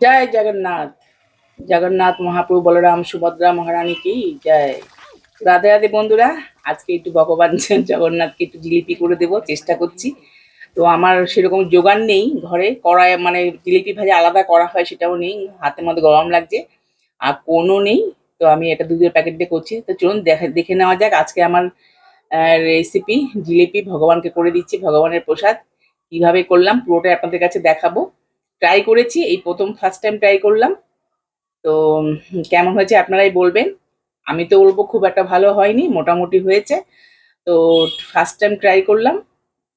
জয় জগন্নাথ। জগন্নাথ, মহাপ্রভু, বলরাম, সুভদ্রা, মহারানী কি? জয়। রাধে রাধে বন্ধুরা, আজকে একটু ভগবান জগন্নাথকে একটু জিলিপি করে দেব, চেষ্টা করছি। তো আমার সেরকম জোগান নেই ঘরে, কড়াই মানে জিলিপি ভাজা আলাদা করা হয় সেটাও নেই হাতের মধ্যে গরম লাগছে, আর কোনো নেই। তো আমি এটা দুধের প্যাকেট দিয়ে করছি। তো চলুন দেখে দেখে নেওয়া যাক আজকে আমার রেসিপি জিলিপি ভগবানকে করে দিচ্ছি, ভগবানের প্রসাদ। কীভাবে করলাম, পুরোটাই আপনাদের কাছে দেখাবো। ট্রাই করেছি, এই প্রথম ফার্স্ট টাইম ট্রাই করলাম। তো কেমন হয়েছে আপনারাই বলবেন। আমি তো বলব খুব একটা ভালো হয়নি, মোটামুটি হয়েছে। তো ফার্স্ট টাইম ট্রাই করলাম।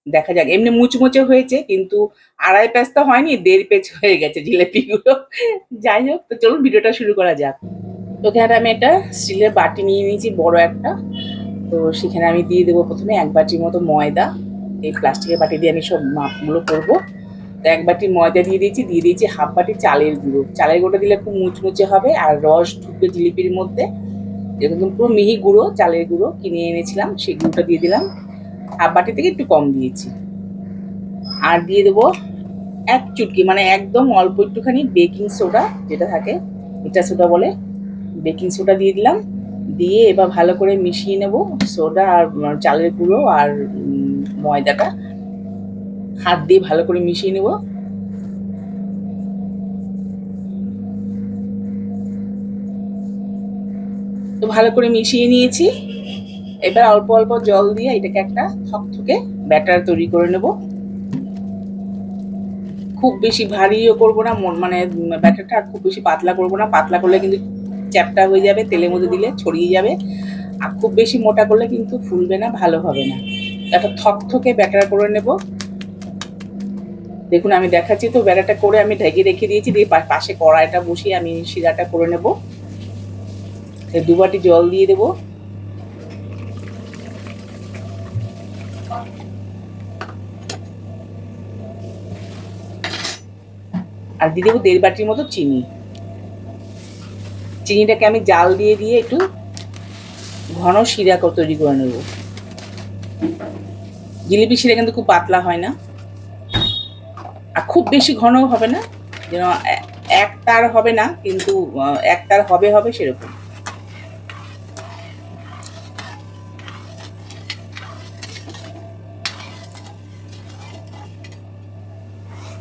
দেখা যাক, এমনি মুচমুচে হয়েছে, কিন্তু আড়াই পেজ তো হয়নি, দেড় পেজ হয়ে গেছে জিলেপিগুলো। যাই হোক, তো চলুন ভিডিওটা শুরু করা যাক। তো এখানে আমি একটা স্টিলের বাটি নিয়ে নিয়েছি, বড় একটা। তো সেখানে আমি দিয়ে দেবো প্রথমে এক বাটির মতো ময়দা। এই প্লাস্টিকের বাটি দিয়ে আমি সব মাপগুলো করব। এক বাটি ময়দা দিয়ে দিয়েছি দিয়ে দিয়েছি হাফ বাটি চালের গুঁড়ো। চালের গুঁড়ো দিলে খুব মুচমুচে হবে আর রস ঢুকবে জিলিপির মধ্যে। এরকম পুরো মিহি গুঁড়ো, চালের গুঁড়ো কিনে এনেছিলাম, সেই গুঁড়োটা দিয়ে দিলাম। হাফ বাটি থেকে একটু কম দিয়েছি। আর দিয়ে দেবো এক চুটকি মানে একদম অল্প একটুখানি বেকিং সোডা যেটা থাকে, এটা সোডা বলে। বেকিং সোডা দিয়ে দিলাম। দিয়ে এবার ভালো করে মিশিয়ে নেব সোডা আর চালের গুঁড়ো আর ময়দাটা। হাত দিয়ে ভালো করে মিশিয়ে নেব। তো ভালো করে মিশিয়ে নিয়েছি। এবার অল্প অল্প জল দিয়ে এটাকে একটা থকথকে ব্যাটার তৈরি করে নেব। খুব বেশি ভারীও করব না মন- ব্যাটারটা আর খুব বেশি পাতলা করব না। পাতলা করলে কিন্তু চ্যাপটা হয়ে যাবে, তেলের মধ্যে দিলে ছড়িয়ে যাবে। আর খুব বেশি মোটা করলে কিন্তু ফুলবে না, ভালো হবে না। একটা থকথকে ব্যাটার করে নেব। দেখুন, আমি দেখাচ্ছি তো, বেড়াটা করে আমি ঢেকে রেখে দিয়েছি, দিয়ে পাশে কড়াইটা বসিয়ে আমি শিরাটা করে নেব। এই দু বাটি জল দিয়ে দেবো। আর দিয়ে দেবো দেড় বাটির মতো চিনি। চিনিটাকে আমি জাল দিয়ে দিয়ে একটু ঘন শিরা তৈরি করে নেব। জিলিপি শিরা কিন্তু খুব পাতলা হয় না। আর খুব বেশি ঘন হবে না, যেন এক তার হবে না, কিন্তু এক তার হবে হবে সেরকম।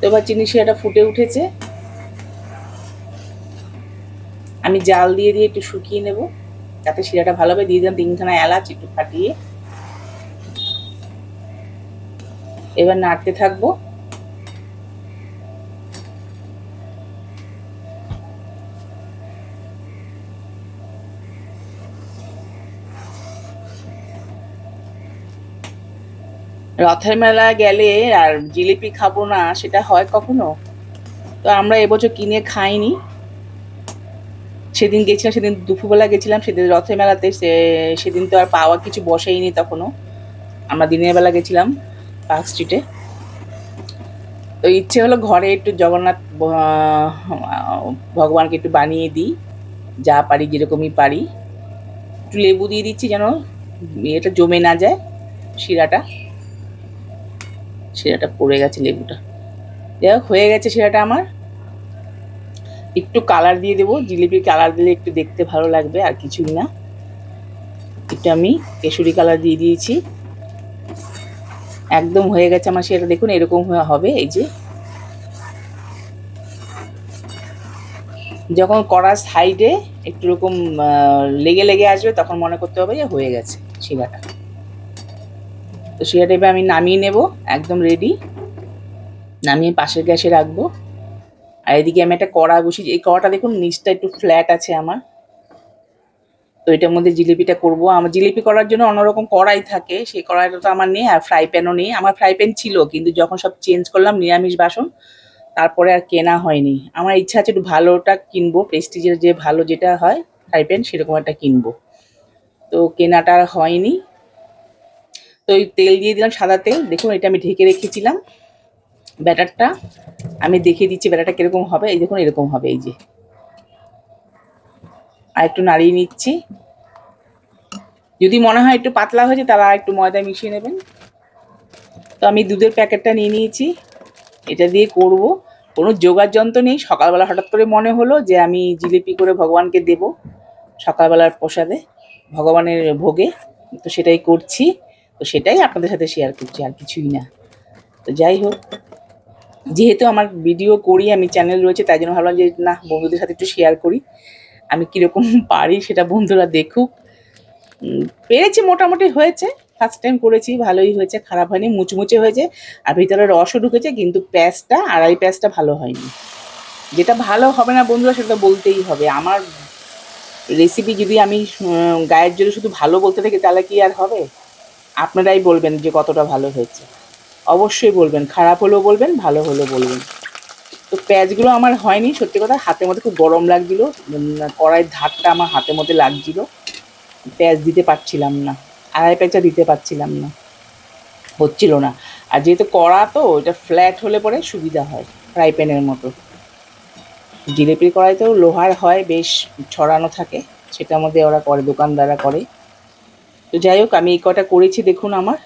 এবার চিনি শিরাটা ফুটে উঠেছে। আমি জাল দিয়ে দিয়ে একটু শুকিয়ে নেব, যাতে শিরাটা ভালোভাবে দিয়ে দিলাম। তিনখানা এলাচ একটু ফাটিয়ে। এবার নাড়তে থাকব। রথের মেলা গেলে আর জিলিপি খাব না, সেটা হয় কখনো? তো আমরা এবছর কিনে খাইনি। সেদিন গেছিলাম, সেদিন দুপুরবেলা গেছিলাম, সেদিন রথের মেলাতে সে, সেদিন তো আর পাওয়া কিছু বসেইনি তখনও। আমরা দিনের বেলা গেছিলাম পার্ক স্ট্রিটে। তো ইচ্ছে হলো ঘরে একটু জগন্নাথ ভগবানকে একটু বানিয়ে দিই, যা পারি, যেরকমই পারি। একটু লেবু দিয়ে দিচ্ছি যেন, এটা জমে না যায় শিরাটা। শিরাটা পড়ে গেছে লেবুটা। যাই হোক, হয়ে গেছে শিরাটা আমার। একটু কালার দিয়ে দেবো, জিলিপির কালার দিলে একটু দেখতে ভালো লাগবে, আর কিছুই না। একটু আমি কেশরি কালার দিয়ে দিয়েছি। একদম হয়ে গেছে আমার সেটা দেখুন এরকম হবে, এই যে। যখন কড়ার সাইডে একটু রকম লেগে লেগে আসবে, তখন মনে করতে হবে যে হয়ে গেছে শিরাটা। তো শিরাটা এবার আমি নামিয়ে নেব, একদম রেডি নামিয়ে পাশের গ্যাসে রাখব। আর এদিকে আমি একটা কড়া বসিয়েছি। এই কড়াটা দেখুন, নিচটা একটু ফ্ল্যাট আছে আমার। তো এটার মধ্যে জিলিপিটা করব। আমার জিলিপি করার জন্য অন্যরকম কড়াই থাকে। সেই কড়াইটা তো আমার নেই, আর ফ্রাই প্যানও নেই। আমার ফ্রাই প্যান ছিল, কিন্তু যখন সব চেঞ্জ করলাম, নিরামিষ বাসন, তারপরে আর কেনা হয়নি। আমার ইচ্ছা আছে একটু ভালোটা কিনবো প্রেস্টিজের যে ভালো যেটা হয় ফ্রাই প্যান সেরকম একটা কিনবো। তো কেনাটা হয়নি। তো ওই তেল দিয়ে দিলাম সাদা তেল। দেখুন, এটা আমি ঢেকে রেখেছিলাম। ব্যাটারটা আমি দেখিয়ে দিচ্ছি ব্যাটারটা কীরকম হবে। এই দেখুন, এরকম হবে, এই যে। আর একটু নাড়িয়ে নিচ্ছি। যদি মনে হয় একটু পাতলা হয়েছে তারা একটু ময়দা মিশিয়ে নেবেন। তো আমি দুধের প্যাকেটটা নিয়ে নিয়েছি। এটা দিয়ে করব। কোনো যোগার যন্ত্র নেই। সকালবেলা হঠাৎ করে মনে হলো যে আমি জিলিপি করে ভগবানকে দেব সকালবেলার প্রসাদে, ভগবানের ভোগে। তো সেটাই করছি। তো সেটাই আপনাদের সাথে শেয়ার করছি, আর কিছুই না। তো যাই হোক, যেহেতু আমার ভিডিও করি, আমি চ্যানেল রয়েছে, তাই জন্য ভাবলাম যে, না, বন্ধুদের সাথে একটু শেয়ার করি। আমি কীরকম পারি সেটা বন্ধুরা দেখুক। পেরেছি, মোটামুটি হয়েছে। ফার্স্ট টাইম করেছি, ভালোই হয়েছে, খারাপ হয়নি, মুচমুচে হয়েছে, আর ভিতরে রসও ঢুকেছে, কিন্তু প্যাঁচটা, আড়াই প্যাঁচটা ভালো হয়নি। যেটা ভালো হবে না বন্ধুরা, সেটা বলতেই হবে। আমার রেসিপি যদি আমি গায়ের জন্য শুধু ভালো বলতে থাকি, তাহলে কি আর হবে? আপনারাই বলবেন যে কতটা ভালো হয়েছে। অবশ্যই বলবেন, খারাপ হলেও বলবেন, ভালো হলেও বলবেন। তো প্যাঁচগুলো আমার হয়নি, সত্যি কথা, হাতের মধ্যে খুব গরম লাগছিল কড়াইয়ের ধারটা আমার হাতের মধ্যে লাগছিল। প্যাঁচ দিতে পারছিলাম না, আড়াই প্যাঁচা দিতে পারছিলাম না, হচ্ছিল না। আর যেহেতু কড়া তো এটা ফ্ল্যাট হলে পরে সুবিধা হয় ফ্রাই প্যানের মতো। জিলিপির কড়াইতেও লোহার হয়, বেশ ছড়ানো থাকে, সেটার মধ্যে ওরা করে, দোকানদাররা করে। তো যাই হোক, আমি এই কটা করেছি, দেখুন আমার।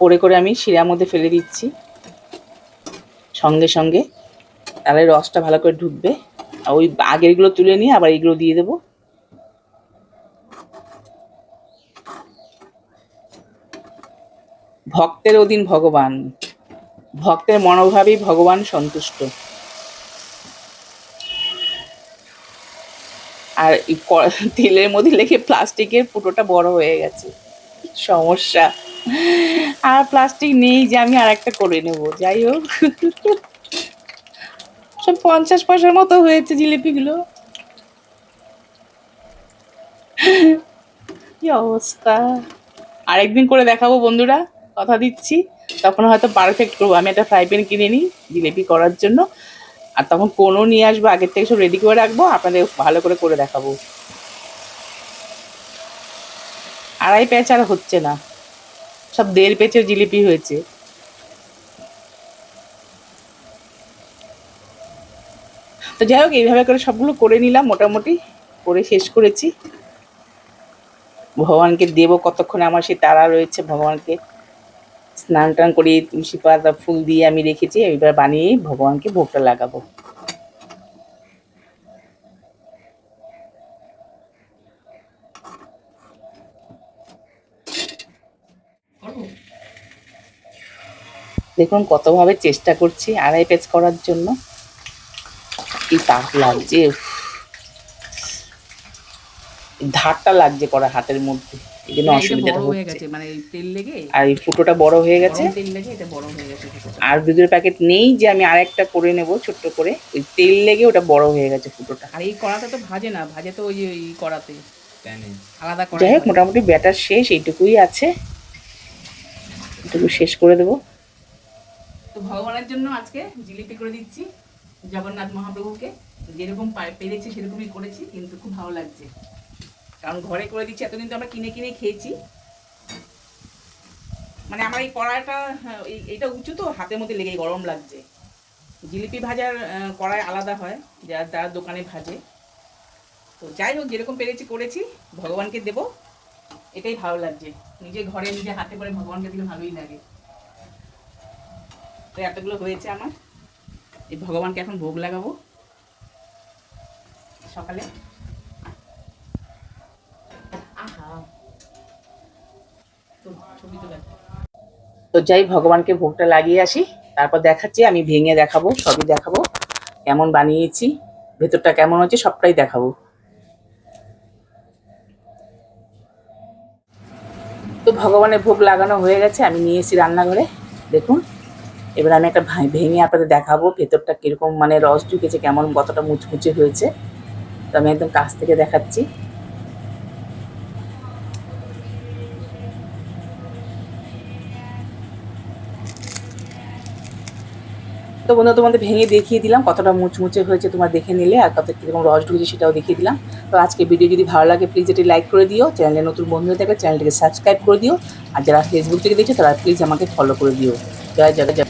করে করে আমি শিরার মধ্যে ফেলে দিচ্ছি। সঙ্গে সঙ্গে তাহলে রসটা ভালো করে ঢুকবে। আর ওই আগেরগুলো তুলে নিয়ে আবার এইগুলো দিয়ে দেবো। ভক্তের অধীন ভগবান। ভক্তের মনোভাবেই ভগবান সন্তুষ্ট। আর তেলের মধ্যে লেগে প্লাস্টিকের ফুটোটা বড় হয়ে গেছে। সমস্যা। আর প্লাস্টিক নেই যে আমি আর একটা করে নেব, যাই হোক। সব পঞ্চাশ পয়সার মতো হয়েছে জিলিপিগুলো। কি অবস্থা? আরেকদিন করে দেখাবো বন্ধুরা, কথা দিচ্ছি। তখন হয়তো পারফেক্ট করব। আমি একটা ফ্রাই প্যান কিনে নিই জিলিপি করার জন্য। আর তখন কোনো নিয়ে আসব, আগের থেকে সব রেডি করে রাখব, আপনাদের ভালো করে করে দেখাবো। আড়াই প্যাচ আর হচ্ছে না। সব দেড় পেচের জিলিপি হয়েছে। তো যাই হোক, এইভাবে করে সবগুলো করে নিলাম, মোটামুটি করে শেষ করেছি। ভগবানকে দেবো কতক্ষণে, আমার সেই তারা রয়েছে, ভগবানকে স্নান টান করে, তুলসী পাতা ফুল দিয়ে আমি রেখেছি, এবার বানিয়ে ভগবানকে ভোগটা লাগাবো। দেখুন কতভাবে চেষ্টা করছি আড়াই পেজ করার জন্য। কি তাপ লাগছে ধারটা লাগছে করা হাতের মধ্যে। এই জন্য অসুবিধাটা হয়ে হচ্ছে। গেছে মানে তেল লেগে আর এই ফুটোটা বড় হয়ে গেছে। তেল লেগে এটা বড় হয়ে গেছে আর দুধের প্যাকেট নেই যে আমি আরেকটা করে নেব ছোট্ট করে। ওই তেল লেগে ওটা বড় হয়ে গেছে ফুটোটা। আর এই কড়াতে তো ভাজে না ভাজে তো ওই ওই কড়াতে। আলাদা যাই হোক মোটামুটি ব্যাটার শেষ এইটুকুই আছে। এটুকু শেষ করে দেবো। তো ভগবানের জন্য আজকে জিলিপি করে দিচ্ছি জগন্নাথ মহাপ্রভুকে। যেরকম পেরেছি সেরকমই করেছি কিন্তু খুব ভালো লাগছে। কারণ ঘরে করে দিচ্ছি এতদিন তো আমরা কিনে কিনে খেয়েছি। মানে আমার এই কড়াইটা হ্যাঁ, এই- এইটা উঁচু তো হাতের মধ্যে লেগে গরম লাগছে। জিলিপি ভাজার কড়াই আলাদা হয় যারা যারা দোকানে ভাজে। তো যাই হোক যেরকম পেরেছি করেছি ভগবানকে দেব। এটাই ভালো লাগছে। নিজে ঘরে নিজে হাতে করে ভগবানকে দিলে ভালোই লাগে। তো এতগুলো হয়েছে আমার। এই ভগবানকে এখন ভোগ লাগাবো। সকালে। তো যাই, ভগবানকে ভোগটা লাগিয়ে আসি। তারপর দেখাচ্ছি, আমি ভেঙে দেখাবো, সবই দেখাবো। কেমন বানিয়েছি, ভেতরটা কেমন হচ্ছে সবটাই দেখাবো। তো ভগবানের ভোগ লাগানো হয়ে গেছে, আমি নিয়ে রান্নাঘরে। দেখুন, এবার আমি একটা ভেঙে আপনাদের দেখাবো, ভেতরটা কীরকম মানে রস ঢুকেছে, কেমন, কতটা মুচমুচে হয়েছে। তো আমি একদম কাছ থেকে দেখাচ্ছি। তো বন্ধু তোমাদের ভেঙে দেখিয়ে দিলাম কতটা মুচমুচে হয়েছে তোমার দেখে নিলে আর কত কীরকম রস ঢুকেছে সেটাও দেখিয়ে দিলাম। তো আজকে ভিডিও যদি ভালো লাগে প্লিজ এটি লাইক করে দিও। চ্যানেলে নতুন বন্ধু হয়ে চ্যানেলটিকে সাবস্ক্রাইব করে দিও। আর যারা ফেসবুক থেকে দেখছ, তারা প্লিজ আমাকে ফলো করে দিও। জয় জয়